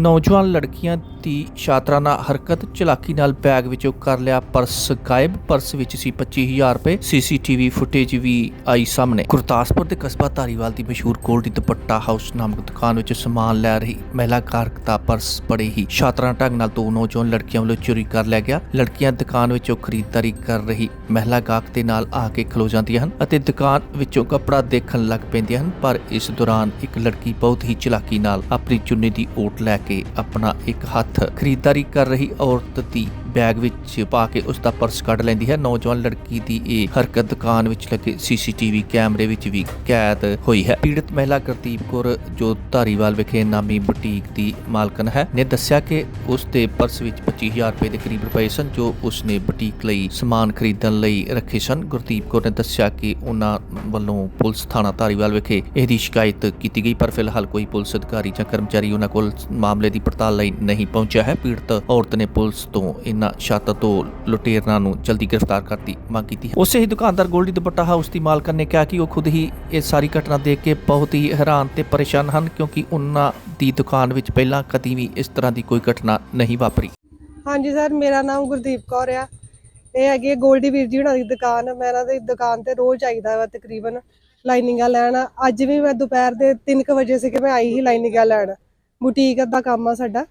ਨੌਜਵਾਨ ਲੜਕੀਆਂ ਦੀ ਸ਼ਾਤਰਾਨਾ ਹਰਕਤ ਚਲਾਕੀ ਨਾਲ ਬੈਗ ਵਿੱਚੋਂ ਕਰ ਲਿਆ ਪਰਸ ਗਾਇਬ। ਪਰਸ ਵਿੱਚ ਸੀ 25000 ਰੁਪਏ। ਸੀਸੀਟੀਵੀ ਫੁਟੇਜ ਵੀ ਆਈ ਸਾਹਮਣੇ। ਗੁਰਦਾਸਪੁਰ ਦੇ ਕਸਬਾ ਧਾਰੀਵਾਲ ਦੀ ਮਸ਼ਹੂਰ ਗੋਲਡੀ ਦੁਪੱਟਾ ਹਾਊਸ ਨਾਮਕ ਦੁਕਾਨ ਵਿੱਚ ਸਮਾਨ ਲੈ ਰਹੀ ਮਹਿਲਾ ਕਾਰਕ ਦਾ ਪਰਸ ਬੜੇ ਹੀ ਸ਼ਾਤਰਾਨਾ ਢੰਗ ਨਾਲ ਦੋ ਨੌਜਵਾਨ ਲੜਕੀਆਂ ਵੱਲੋਂ ਚੋਰੀ ਕਰ ਲਿਆ ਗਿਆ। ਲੜਕੀਆਂ ਦੁਕਾਨ ਵਿੱਚੋਂ ਖਰੀਦਦਾਰੀ ਕਰ ਰਹੀ ਮਹਿਲਾ ਗਾਹਕ ਦੇ ਨਾਲ ਆ ਕੇ ਖਲੋ ਜਾਂਦੀਆਂ ਹਨ ਅਤੇ ਦੁਕਾਨ ਵਿੱਚੋਂ ਕੱਪੜਾ ਦੇਖਣ ਲੱਗ ਪੈਂਦੀਆਂ ਹਨ, ਪਰ ਇਸ ਦੌਰਾਨ ਇੱਕ ਲੜਕੀ ਬਹੁਤ ਹੀ ਚਲਾਕੀ ਨਾਲ ਆਪਣੀ ਚੁੰਨੀ ਦੀ ਓਟ ਲੈ ਕੇ ਆਪਣਾ ਇੱਕ ਹੱਥ ਖਰੀਦਦਾਰੀ ਕਰ ਰਹੀ ਔਰਤ ਦੀ ਬੈਗ ਵਿੱਚ ਪਾ ਕੇ ਉਸ ਦਾ ਪਰਸ ਕੱਢ ਲੈਂਦੀ ਹੈ। ਨੌਜਵਾਨ ਲੜਕੀ ਦੀ ਇਹ ਹਰਕਤ ਦੁਕਾਨ ਵਿੱਚ ਲੱਗੇ ਸੀਸੀਟੀਵੀ ਕੈਮਰੇ ਵਿੱਚ ਵੀ ਕੈਦ ਹੋਈ ਹੈ। ਪੀੜਤ ਮਹਿਲਾ ਗੁਰਦੀਪ ਕੌਰ ਜੋ ਧਾਰੀਵਾਲ ਵਿਖੇ ਨਾਮੀ ਬੁਟੀਕ ਦੀ ਮਾਲਕਨ ਹੈ, ਨੇ ਦੱਸਿਆ ਕਿ ਉਸ ਦੇ ਪਰਸ ਵਿੱਚ 25000 ਰੁਪਏ ਦੇ ਕਰੀਬ ਰੁਪਏ ਸਨ ਜੋ ਉਸ ਨੇ ਬੁਟੀਕ ਲਈ ਸਮਾਨ ਖਰੀਦਣ ਲਈ ਰੱਖੇ ਸਨ। ਗੁਰਦੀਪ ਕੌਰ ਨੇ ਦੱਸਿਆ ਕਿ ਉਹਨਾਂ ਵੱਲੋਂ ਪੁਲਿਸ ਥਾਣਾ ਧਾਰੀਵਾਲ ਵਿਖੇ ਇਹਦੀ ਸ਼ਿਕਾਇਤ ਕੀਤੀ ਗਈ, ਪਰ ਫਿਲਹਾਲ ਕੋਈ ਪੁਲਿਸ ਅਧਿਕਾਰੀ ਜਾਂ ਕਰਮਚਾਰੀ ਉਹਨਾਂ ਕੋਲ ਮਾਮਲੇ ਦੀ ਪੜਤਾਲ ਲਈ ਨਹੀਂ ਪਹੁੰਚਿਆ ਹੈ। ਪੀੜਤ ਔਰਤ ਨੇ ਪੁਲਿਸ ਤੋਂ ਇਨ੍ਹਾਂ ਸ਼ਾਤਰ ਤੋਂ ਲੁਟੇਰਾਂ ਨੂੰ ਜਲਦੀ ਗ੍ਰਿਫਤਾਰ ਕਰਨ ਦੀ ਮੰਗ ਕੀਤੀ ਹੈ। ਉਸੇ ਹੀ ਦੁਕਾਨਦਾਰ ਗੋਲਡੀ ਦੁਪੱਟਾ ਹਾਊਸ ਦੀ ਮਾਲਕਨ ਨੇ ਕਿਹਾ ਕਿ ਉਹ ਖੁਦ ਹੀ ਇਹ ਸਾਰੀ ਘਟਨਾ ਦੇਖ ਕੇ ਬਹੁਤ ਹੀ ਹੈਰਾਨ ਤੇ ਪਰੇਸ਼ਾਨ ਹਨ ਕਿਉਂਕਿ ਉਹਨਾਂ ਦੀ ਦੁਕਾਨ ਵਿੱਚ ਪਹਿਲਾਂ ਕਦੀ ਵੀ ਇਸ ਤਰ੍ਹਾਂ ਦੀ ਕੋਈ ਘਟਨਾ ਨਹੀਂ ਵਾਪਰੀ। ਹਾਂਜੀ ਸਰ ਮੇਰਾ ਨਾਮ ਗੁਰਦੀਪ ਕੌਰ ਆ। ਇਹ ਹੈਗੀ ਗੋਲਡੀ ਵੀਰ ਜੀ ਹੁਣਾਂ ਦੀ ਦੁਕਾਨ। ਮੈਂ ਇਹਨਾਂ ਦੀ ਦੁਕਾਨ ਤੇ ਰੋਜ਼ ਆਈਦਾ ਵਾ ਤਕਰੀਬਨ ਲਾਈਨਿੰਗਾਂ ਲੈਣ। ਅੱਜ ਵੀ ਮੈਂ ਦੁਪਹਿਰ ਦੇ 3:00 ਵਜੇ ਸੀ ਕਿ ਮੈਂ ਆਈ ਹੀ ਲਾਈਨਿੰਗਾਂ ਲੈਣ। ਬੁਟੀਕ ਦਾ ਕੰਮ ਆ ਸਾਡਾ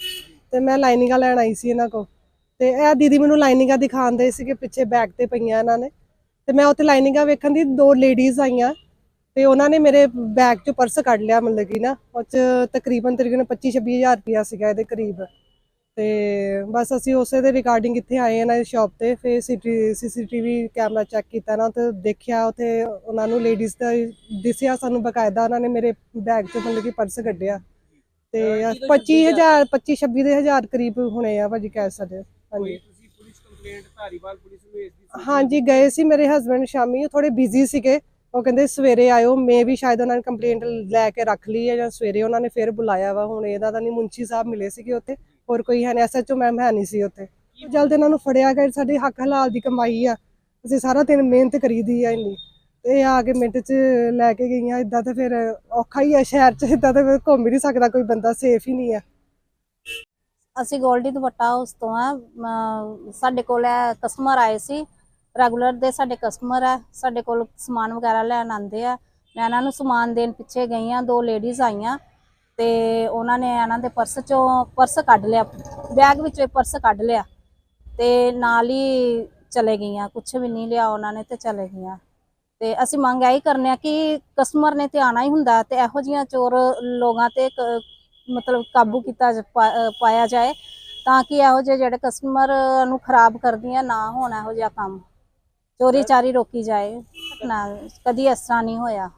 ਤੇ ਮੈਂ ਲਾਈਨਿੰਗਾਂ ਲੈਣ ਆਈ ਸੀ ਇਹਨਾਂ ਕੋ ਤੇ ਇਹ ਦੀਦੀ ਮੈਨੂੰ ਲਾਈਨਿੰਗਾਂ ਦਿਖਾਉਂਦੇ ਸੀ ਕਿ ਪਿੱਛੇ ਬੈਗ ਤੇ ਪਈਆਂ ਇਹਨਾਂ ਨੇ। ਤੇ ਮੈਂ ਉੱਥੇ ਲਾਈਨਿੰਗਾਂ ਵੇਖਣ ਦੀ ਦੋ ਲੇਡੀਜ਼ ਆਈਆਂ ਤੇ ਉਹਨਾਂ ਨੇ ਮੇਰੇ ਬੈਗ ਚੋਂ ਪਰਸ ਕੱਢ ਲਿਆ ਮਤਲਬ ਕਿ ਨਾ ਉਹ ਚ ਤਕਰੀਬਨ ਤਕਰੀਬਨ 25 26000 ਰੁਪਇਆ ਸੀਗਾ ਇਹਦੇ ਕਰੀਬ। ਤੇ ਬਸ ਅਸੀਂ ਉਸੇ ਦੇ ਰਿਕਾਰਡਿੰਗ ਇੱਥੇ ਆਏ ਇਹਨਾਂ ਦੀ ਸ਼ਾਪ ਤੇ ਫਿਰ ਸੀਸੀਟੀਵੀ ਕੈਮਰਾ ਚੈੱਕ ਕੀਤਾ ਨਾ ਤੇ ਦੇਖਿਆ ਉੱਥੇ ਉਹਨਾਂ ਨੂੰ ਲੇਡੀਜ਼ ਦਾ ਦਿਸਿਆ ਸਾਨੂੰ ਬਕਾਇਦਾ ਉਹਨਾਂ ਨੇ ਮੇਰੇ ਬੈਗ ਚੋਂ ਮਤਲਬ ਕਿ ਪਰਸ ਕੱਢਿਆ। ਤੇ 25000 25 26 ਦੇ ਹਜ਼ਾਰ ਕਰੀਬ ਹੋਣੇ ਆ ਭਾਜੀ ਕਹਿ ਸਕਦੇ ਹਾਂਜੀ। ਤੁਸੀਂ ਪੁਲਿਸ ਕੰਪਲੇਂਟ ਧਾਰੀਵਾਲ ਪੁਲਿਸ ਨੂੰ ਇਸ ਦੀ ਹਾਂਜੀ ਗਏ ਸੀ ਮੇਰੇ ਹਸਬੰਡ ਸ਼ਾਮੀ ਉਹ ਥੋੜੇ ਬਿਜ਼ੀ ਸੀਗੇ। ਉਹ ਕਹਿੰਦੇ ਸਵੇਰੇ ਆਇਓ ਮੈਂ ਵੀ ਸ਼ਾਇਦ ਉਹਨਾਂ ਨੇ ਕੰਪਲੇਂਟ ਲੈ ਕੇ ਰੱਖ ਲਈ ਹੈ ਜਾਂ ਸਵੇਰੇ ਉਹਨਾਂ ਨੇ ਫਿਰ ਬੁਲਾਇਆ ਵਾ। ਹੁਣ ਇਹਦਾ ਤਾਂ ਨਹੀਂ ਮੁੰਸ਼ੀ ਸਾਹਿਬ ਮਿਲੇ ਸੀਗੇ ਉੱਥੇ ਹੋਰ ਕੋਈ ਹੈ ਨਹੀਂ ਐਸਐਚਓ ਮੈਮ ਹੈ ਨਹੀਂ ਸੀ ਉੱਥੇ। ਜਲਦ ਇਹਨਾਂ ਨੂੰ ਫੜਿਆ ਗਿਆ ਸਾਡੇ ਹੱਕ ਹਲਾਲ ਦੀ ਕਮਾਈ ਆ। ਅਸੀਂ ਸਾਰਾ ਦਿਨ ਮਿਹਨਤ ਕਰੀਦੀ ਆ ਇੰਨੀ। ਤੇ ਆ ਕੇ ਮਿੰਟ 'ਚ ਲੈ ਕੇ ਗਈਆਂ ਇਦਾਂ ਤਾਂ ਫਿਰ ਔਖਾ ਹੀ ਆ ਸ਼ਹਿਰ 'ਚ ਇਦਾਂ ਤਾਂ ਫਿਰ ਘੁੰਮ ਹੀ ਨਹੀਂ ਸਕਦਾ ਕੋਈ ਬੰਦਾ ਸੇਫ ਹੀ ਨਹੀਂ ਆ। ਅਸੀਂ ਗੋਲਡੀ ਦੁਪੱਟਾ ਹਾਊਸ ਤੋਂ ਆ ਸਾਡੇ ਕੋਲ ਕਸਟਮਰ ਆਏ ਸੀ। ਰੈਗੂਲਰ ਦੇ ਸਾਡੇ ਕਸਟਮਰ ਆ, ਸਾਡੇ ਕੋਲ ਸਮਾਨ ਵਗੈਰਾ ਲੈਣ ਆਉਂਦੇ ਆ। ਮੈਂ ਇਹਨਾਂ ਨੂੰ ਸਮਾਨ ਦੇਣ ਪਿੱਛੇ ਗਈ ਆ, ਦੋ ਲੇਡੀਜ਼ ਆਈਆਂ। ਤੇ ਉਹਨਾਂ ਨੇ ਇਹਨਾਂ ਦੇ ਪਰਸ ਚੋਂ ਪਰਸ ਕੱਢ ਲਿਆ ਬੈਗ ਵਿੱਚੋਂ ਇਹ ਪਰਸ ਕੱਢ ਲਿਆ। ਤੇ ਨਾਲ ਹੀ ਚਲੇ ਗਈਆਂ ਕੁਝ ਵੀ ਨਹੀਂ ਲਿਆ ਉਹਨਾਂ ਨੇ ਤੇ ਚਲੇ ਗਈਆਂ। ਤੇ ਅਸੀਂ ਮੰਗ ਇਹੀ ਕਰਨੇ ਆ ਕਿ ਕਸਟਮਰ ਨੇ ਤੇ ਆਣਾ ਹੀ ਹੁੰਦਾ ਤੇ ਇਹੋ ਜੀਆਂ ਚੋਰ ਲੋਕਾਂ ਤੇ ਕ- ਮਤਲਬ ਕਾਬੂ ਕੀਤਾ ਪਾਇਆ ਜਾਏ ਤਾਂ ਕਿ ਇਹੋ ਜਿਹੇ ਜਿਹੜੇ ਕਸਟਮਰ ਨੂੰ ਖਰਾਬ ਕਰਦੀਆਂ ਨਾ ਹੋਣ ਇਹੋ ਜਿਹਾ ਕੰਮ। ਚੋਰੀ ਚਾਰੀ ਰੋਕੀ ਜਾਏ। ਨਾ, ਕਦੀ ਇਸ ਤਰ੍ਹਾਂ ਨਹੀਂ ਹੋਇਆ।